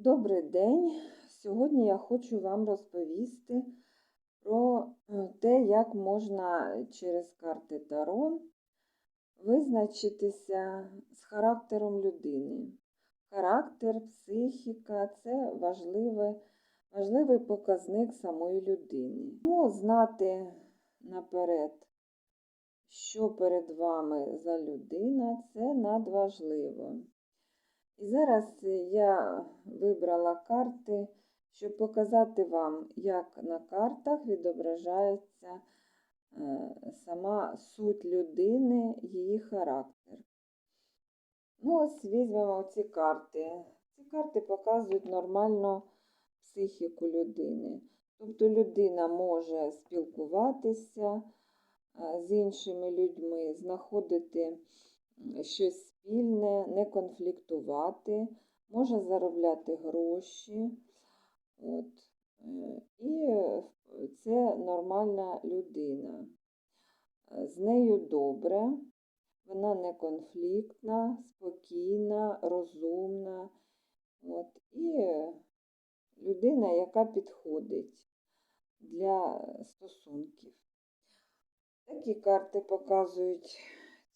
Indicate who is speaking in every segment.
Speaker 1: Добрий день! Сьогодні я хочу вам розповісти про е, те, як можна через карти Таро визначитися з характером людини. Характер, психіка це важливий, важливий показник самої людини. Тому знати наперед, що перед вами за людина, це надважливо. І зараз я вибрала карти, щоб показати вам, як на картах відображається е, сама суть людини, її характер. Ну, ось візьмемо ці карти. Ці карти показують нормальну психіку людини. Тобто людина може спілкуватися е, з іншими людьми, знаходити щось спільне, не конфліктувати, може заробляти гроші. От. е, І це нормальна людина. З нею добре, вона не конфліктна, спокійна, розумна. От. І людина, яка підходить для стосунків. Такі карти показують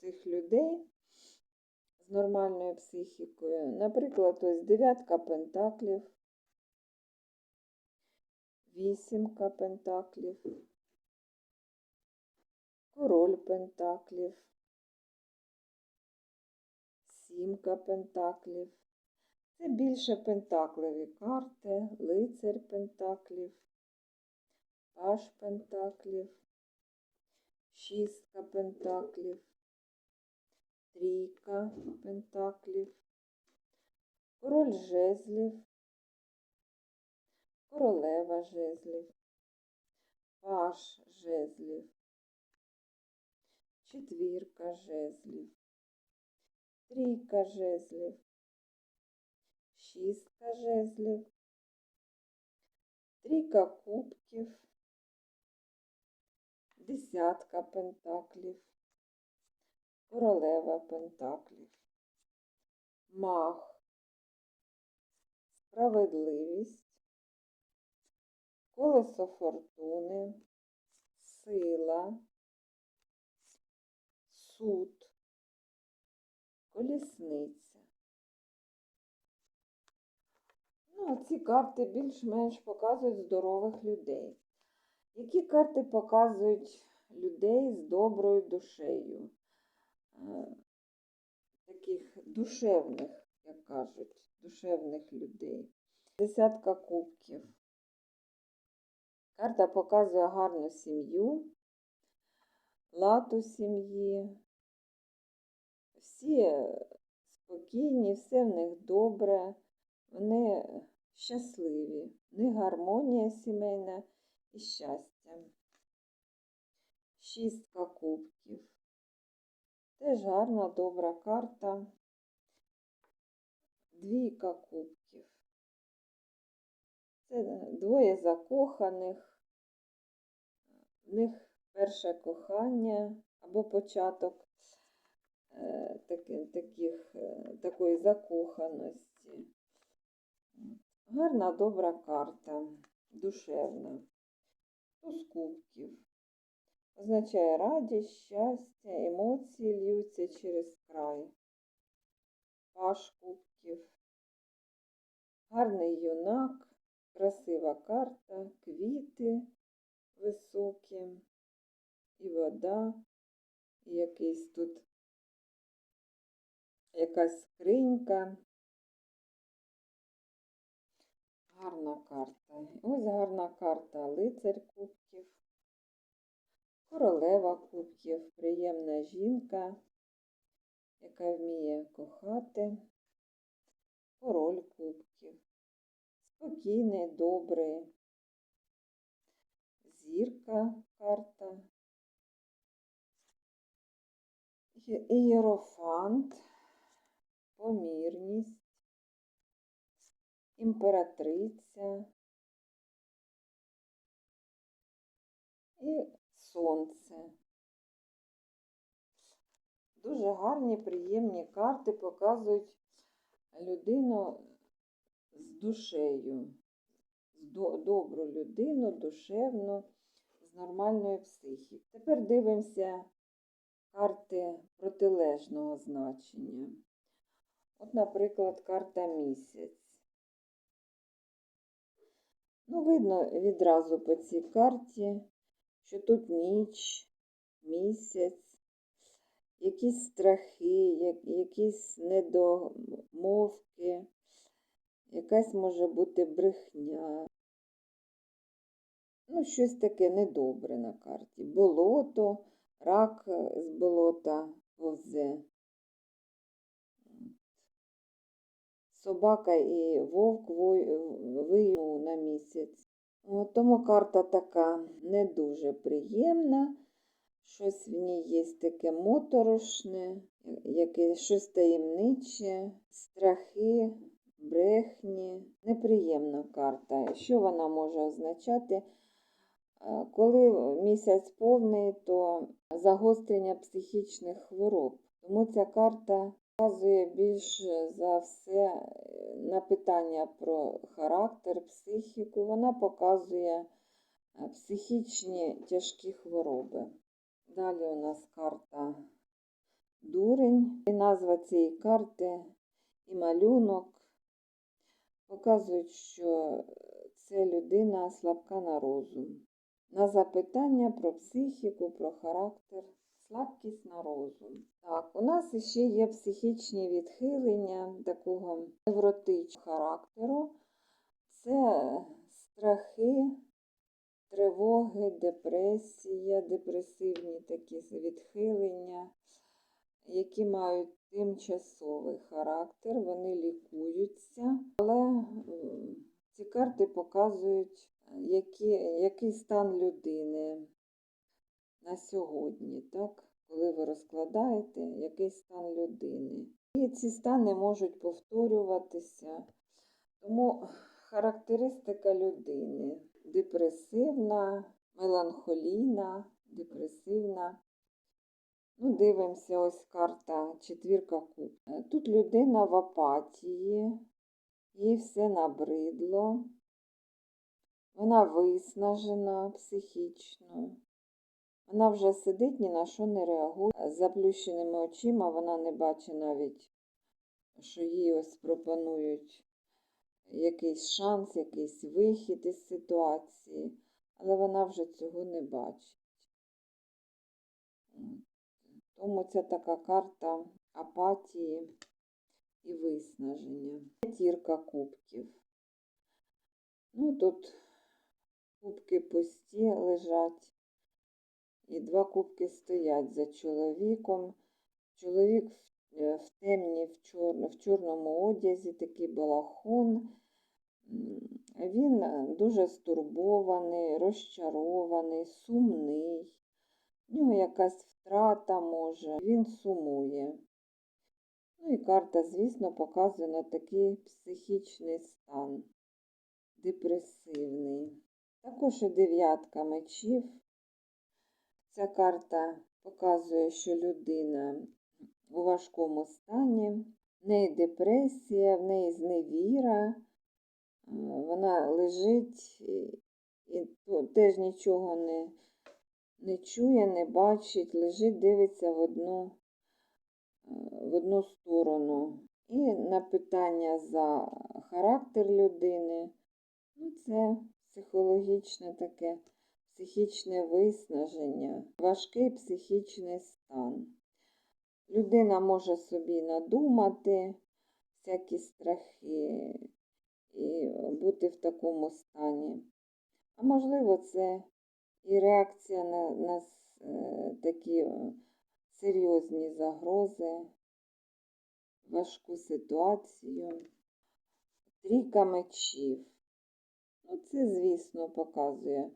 Speaker 1: цих людей з нормальною психікою. Наприклад, ось дев'ятка пентаклів, вісімка пентаклів, король пентаклів, сімка пентаклів. Це більше пентаклеві карти, лицар пентаклів, паш пентаклів, шістка пентаклів, трійка пентаклів, король жезлів, королева жезлів, паш жезлів, четвірка жезлів, трійка жезлів, шістка жезлів, трійка кубків, десятка пентаклів, королева пентаклів, маг, справедливість, колесо фортуни, сила, суд, колісниця. Ну, ці карти більш-менш показують здорових людей. Які карти показують людей з доброю душею? Е, таких душевних, як кажуть, душевних людей. Десятка кубків. Карта показує гарну сім'ю, лад у сім'ї. Всі спокійні, все в них добре, вони щасливі, них гармонія сімейна і щастя. Шістка кубків. Теж гарна, добра карта. Двійка кубків. Це двоє закоханих, в них перше кохання або початок е, таких, е, такої закоханості. Гарна, добра карта, душевна. Туз кубків. Означає радість, щастя, емоції льються через край. Паш кубків. Гарний юнак, красива карта, квіти високі, і вода, і якийсь тут якась скринька. Гарна карта. Ось гарна карта лицар кубків. Королева кубків, приємна жінка, яка вміє кохати, король кубків, спокійний, добрий, зірка карта, ієрофант, помірність, імператриця. І сонце. Дуже гарні, приємні карти показують людину з душею, добру людину, душевну, з нормальною психікою. Тепер дивимося карти протилежного значення. От, наприклад, карта місяць. Ну, видно відразу по цій карті, що тут ніч, місяць, якісь страхи, якісь недомовки, якась може бути брехня. Ну, щось таке недобре на карті. Болото, рак е, з болота повзе. Собака і вовк виїв на місяць. От, тому карта така не дуже приємна. Щось в ній є таке моторошне, яке, щось таємниче, страхи, брехні. Неприємна карта. Що вона може означати? Е, Коли місяць повний, то загострення психічних хвороб. Тому ця карта вказує більш за все е, на питання про характер, психіку. Вона показує е, психічні тяжкі хвороби. Далі у нас карта дурень. І назва цієї карти і малюнок показують, що це людина слабка на розум. На запитання про психіку, про характер, слабкість на розум. Так, у нас ще є психічні відхилення такого невротичного характеру. Це страхи, тривоги, депресія, депресивні такі відхилення, які мають тимчасовий характер, вони лікуються, але ці карти показують, які, який стан людини на сьогодні, так? коли ви розкладаєте, який стан людини. І ці стани можуть повторюватися. Тому характеристика людини депресивна, меланхолійна, депресивна. Ну, дивимося, ось карта четвірка куб. Тут людина в апатії, їй все набридло, вона виснажена психічно. Вона вже сидить, ні на що не реагує. З заплющеними очима вона не бачить навіть, що їй ось пропонують якийсь шанс, якийсь вихід із ситуації, але вона вже цього не бачить. Тому це така карта апатії і виснаження. П'ятірка кубків. Ну, тут кубки пусті лежать, і два кубки стоять за чоловіком. Чоловік в, е, темні, в, чор, в чорному одязі, такий балахон. Він е, дуже стурбований, розчарований, сумний. В нього якась втрата може, він сумує. Ну і карта, звісно, показує на такий психічний стан, депресивний. Також і дев'ятка мечів. Ця карта показує, що людина у важкому стані, в неї депресія, в неї зневіра, е, вона лежить і, теж нічого не, не чує, не бачить, лежить, дивиться в одну, е, в одну сторону. І на питання за характер людини, ну, це психологічне таке, психічне виснаження, важкий психічний стан. Людина може собі надумати всякі страхи і бути в такому стані. А можливо, це і реакція на, на е, такі е, серйозні загрози, важку ситуацію. Трійка мечів. Ну, це, звісно, показує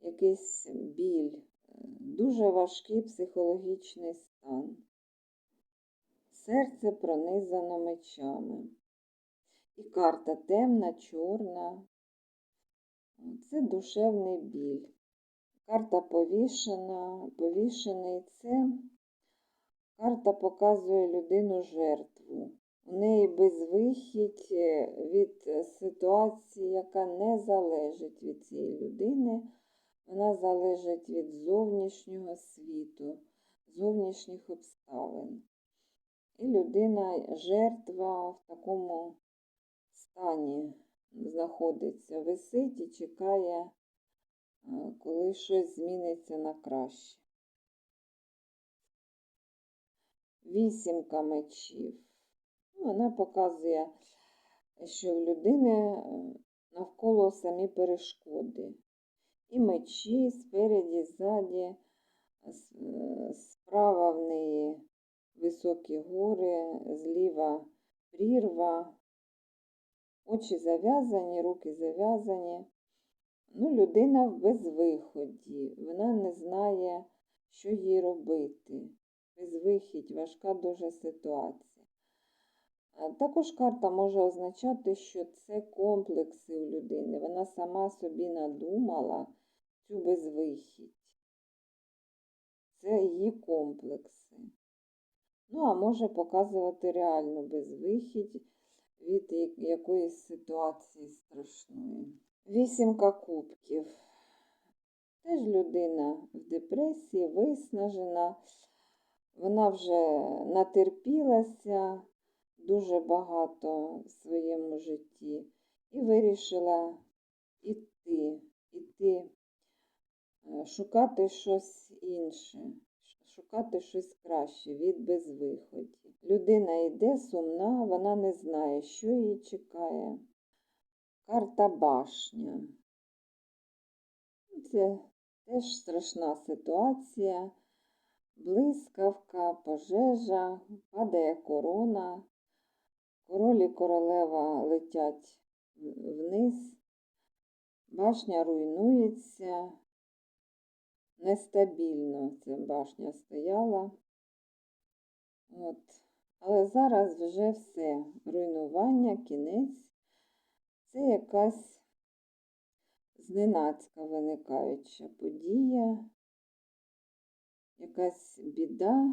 Speaker 1: якийсь біль, дуже важкий психологічний стан. Серце пронизано мечами. І карта темна, чорна. Це душевний біль. Карта повішена, повішений це карта показує людину жертву. У неї безвихідь е, від ситуації, яка не залежить від цієї людини. Вона залежить від зовнішнього світу, зовнішніх обставин. І людина, жертва в такому стані знаходиться, висить і чекає, е, коли щось зміниться на краще. Вісімка мечів. Вона показує, що в людини е, навколо самі перешкоди. І мечі спереді, ззаді, справа в неї високі гори, зліва прірва, очі зав'язані, руки зав'язані. Ну, людина в безвиході, вона не знає, що їй робити. Безвихідь, важка дуже ситуація. Також карта може означати, що це комплекси у людини. Вона сама собі надумала цю безвихідь. Це її комплекси. Ну, а може показувати реальну безвихідь від якоїсь ситуації страшної. Вісімка кубків. Теж людина в депресії, виснажена. Вона вже натерпілася дуже багато в своєму житті і вирішила іти, іти, шукати щось інше, шукати щось краще від безвиході. Людина йде сумна, вона не знає, що її чекає. Карта башня. Це теж страшна ситуація. Блискавка, пожежа, падає корона, король і королева летять вниз, башня руйнується, нестабільно ця башня стояла. От. Але зараз вже все. Руйнування, кінець. Це якась зненацька виникаюча подія, якась біда,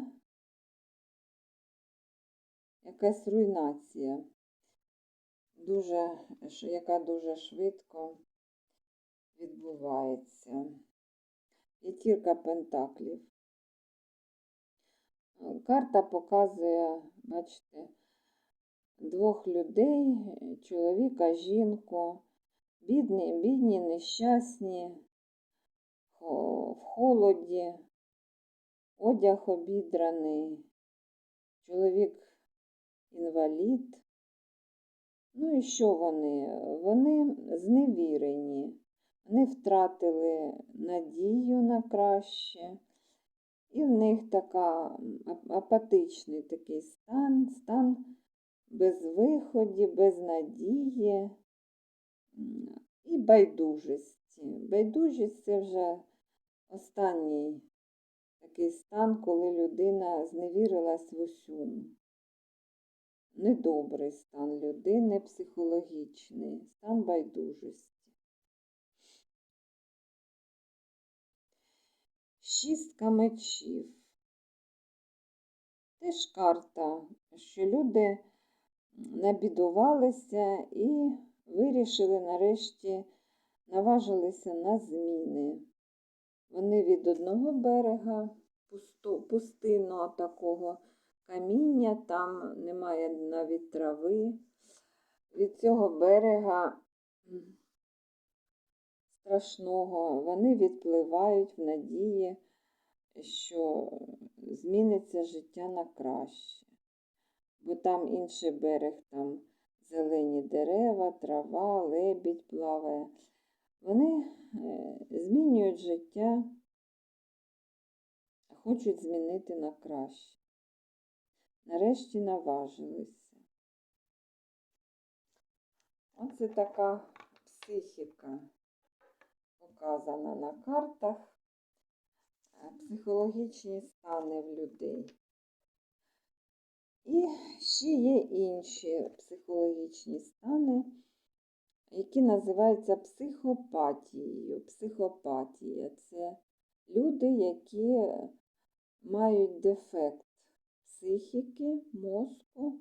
Speaker 1: якась руйнація, дуже, яка дуже швидко відбувається. П'ятірка пентаклів. Е, Карта показує, бачите, двох людей, чоловіка, жінку, бідні, бідні, нещасні, в холоді, одяг обідраний, чоловік інвалід. Ну і що вони? Вони зневірені, вони втратили надію на краще. І в них така апатичний такий стан, стан безвиході, безнадії м, і байдужості. Байдужість це вже останній такий стан, коли людина зневірилась в усьому. Недобрий стан людини, психологічний, стан байдужості. Шістка мечів. Теж карта, що люди набідувалися і вирішили нарешті наважилися на зміни. Вони від одного берега пустинного такого каміння, там немає навіть трави. Від цього берега страшного вони відпливають в надії, що зміниться життя на краще. Бо там інший берег, там зелені дерева, трава, лебідь плаває. Вони е, змінюють життя, хочуть змінити на краще. Нарешті наважилися. Оце така психіка показана на картах. Психологічні стани в людей. І ще є інші психологічні стани, які називаються психопатією. Психопатія це люди, які мають дефект психіки, мозку.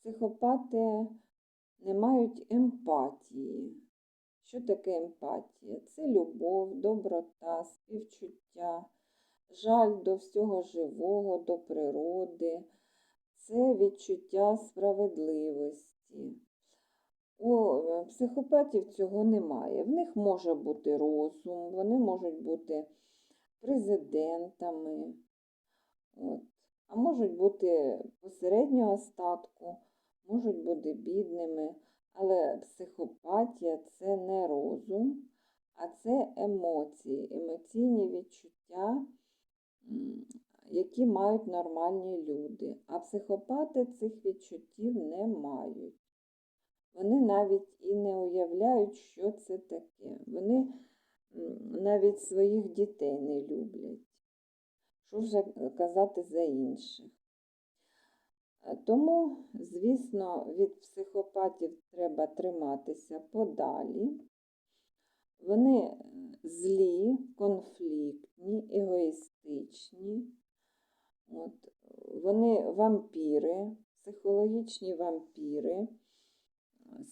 Speaker 1: Психопати не мають емпатії. Що таке емпатія? Це любов, доброта, співчуття, жаль до всього живого, до природи, це відчуття справедливості. У е, психопатів цього немає. В них може бути розум, вони можуть бути президентами, от. а можуть бути посереднього статку, можуть бути бідними. Але психопатія це не розум, а це емоції, емоційні відчуття, які мають нормальні люди. А психопати цих відчуттів не мають. Вони навіть і не уявляють, що це таке. Вони навіть своїх дітей не люблять. Що вже казати за інших? Е, Тому, звісно, від психопатів треба триматися подалі. Вони е, злі, конфліктні, егоїстичні. От. Вони вампіри, психологічні вампіри,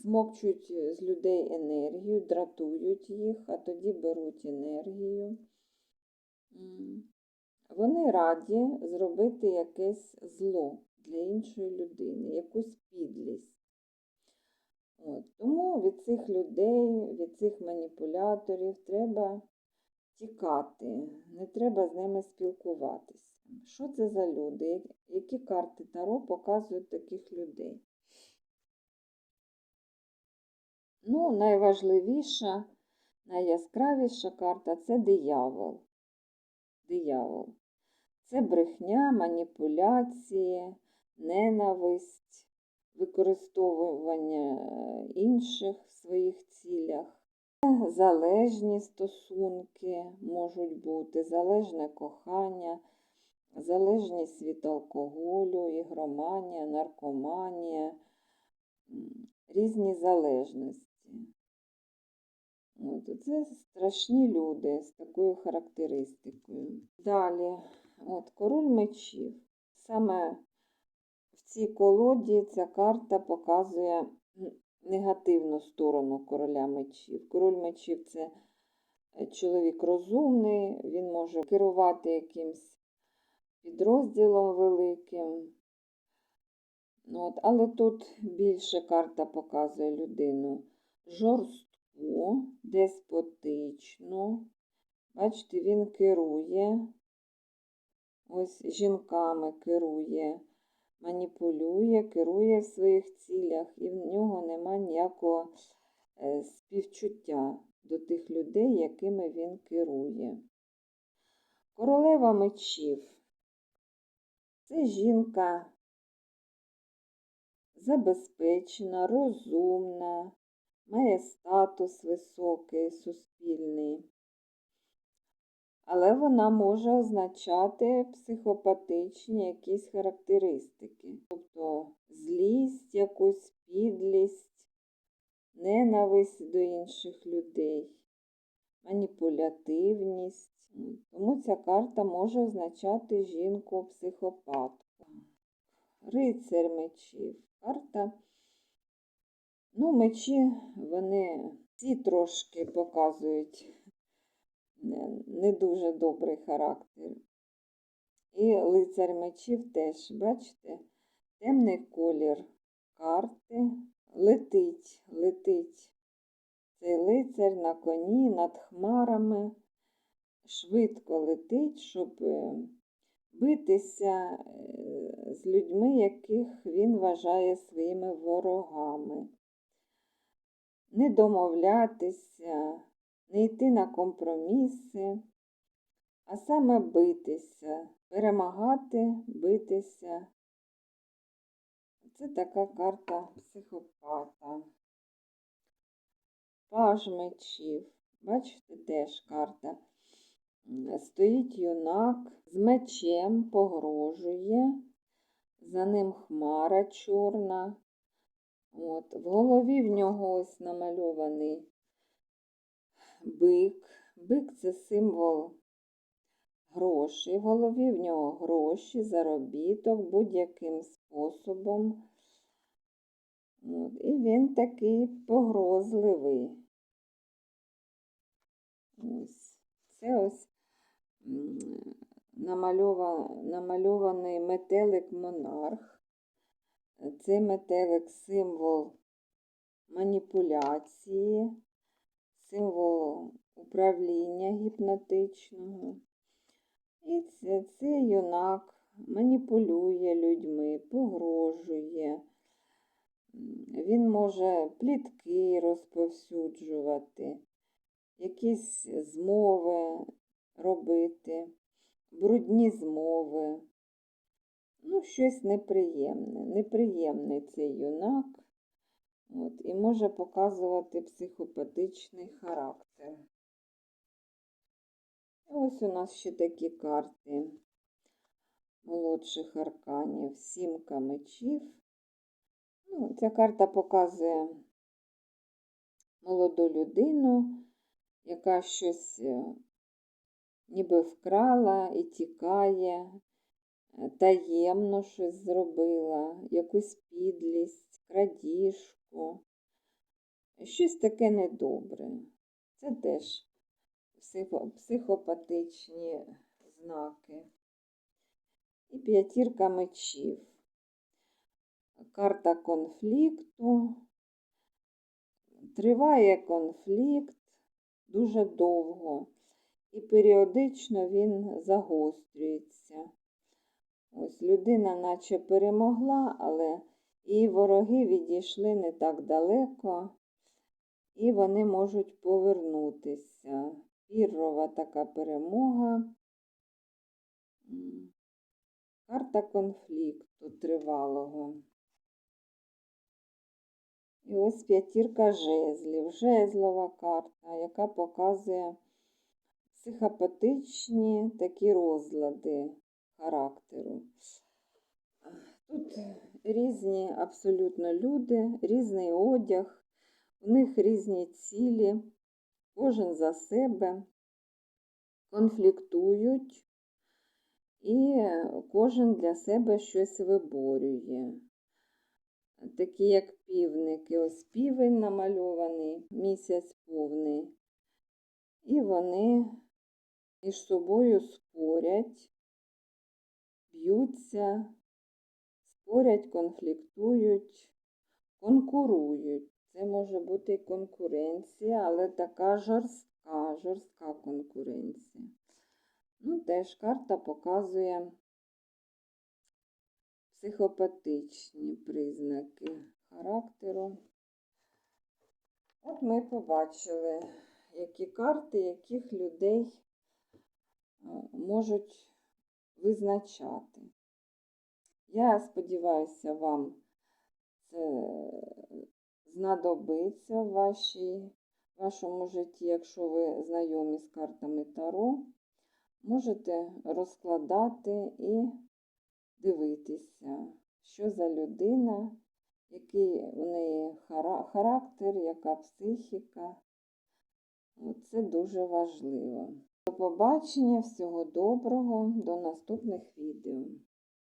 Speaker 1: смокчуть з людей енергію, дратують їх, а тоді беруть енергію. Вони раді зробити якесь зло для іншої людини, якусь підлість. От. Тому від цих людей, від цих маніпуляторів треба тікати, не треба з ними спілкуватися. Що це за люди? Які карти Таро показують таких людей? Ну, найважливіша, найяскравіша карта це диявол. Диявол. Це брехня, маніпуляції, ненависть, використовування інших в своїх цілях. Залежні стосунки можуть бути, залежне кохання, залежність від алкоголю, ігроманія, наркоманія, різні залежності. От, це страшні люди з такою характеристикою. Далі, от, король мечів. Саме в цій колоді ця карта показує негативну сторону короля мечів. Король мечів це е, чоловік розумний, він може керувати якимсь підрозділом великим. Ну, От, але тут більше карта показує людину жорстку, деспотичну. Бачите, він керує, ось жінками керує, маніпулює, керує в своїх цілях, і в нього нема ніякого е, співчуття до тих людей, якими він керує. Королева мечів це жінка забезпечена, розумна, має статус високий, суспільний. Але вона може означати психопатичні якісь характеристики, тобто злість, якусь підлість, ненависть до інших людей, маніпулятивність. Тому ця карта може означати жінку-психопатку. Рицар мечів. Карта. Ну, мечі, вони всі трошки показують не, дуже добрий характер. І лицар мечів теж, бачите, темний колір карти. Летить, летить цей лицар на коні над хмарами, швидко летить, щоб е, битися е, з людьми, яких він вважає своїми ворогами. Не домовлятися, не йти на компроміси, а саме битися, перемагати, битися. Це така карта психопата. Паж мечів. Бачите, теж карта. Стоїть юнак з мечем, погрожує, за ним хмара чорна. От, в голові в нього ось намальований бик. Бик це символ грошей. В голові в нього гроші, заробіток будь-яким способом і він такий погрозливий. Ось. Це ось намальова, намальований метелик монарх. Цей метелик символ маніпуляції, символ управління гіпнотичного. І це, це юнак маніпулює людьми, погрожує. Він може плітки розповсюджувати, якісь змови робити, брудні змови. Ну, щось неприємне. Неприємний цей юнак. От, і може показувати психопатичний характер. Ось у нас ще такі карти молодших арканів. Сімка мечів. Ну, ця карта показує молоду людину, яка щось е, ніби вкрала і тікає, е, таємно щось зробила, якусь підлість, крадіжку. Щось таке недобре. Це теж психопатичні знаки. І п'ятірка мечів. Карта конфлікту. Триває конфлікт дуже довго, і періодично він загострюється. Ось людина наче перемогла, але її вороги відійшли не так далеко, і вони можуть повернутися. Піррова така перемога. Карта конфлікту тривалого. І ось п'ятірка жезлів, жезлова карта, яка показує психопатичні такі розлади характеру. Тут різні абсолютно люди, різний одяг, у них різні цілі, кожен за себе, конфліктують, і кожен для себе щось виборює. Такі як півники, ось півень намальований, місяць повний. І вони між собою спорять, б'ються, спорять, конфліктують, конкурують. Це може бути і конкуренція, але така жорстка, жорстка конкуренція. Ну, теж карта показує психопатичні признаки характеру. От ми побачили, які карти яких людей е, можуть визначати. Я сподіваюся, вам це знадобиться в вашій, вашому житті, якщо ви знайомі з картами Таро. Можете розкладати і дивитися, що за людина, який у неї характер, яка психіка. Це дуже важливо. До побачення, всього доброго, до наступних відео.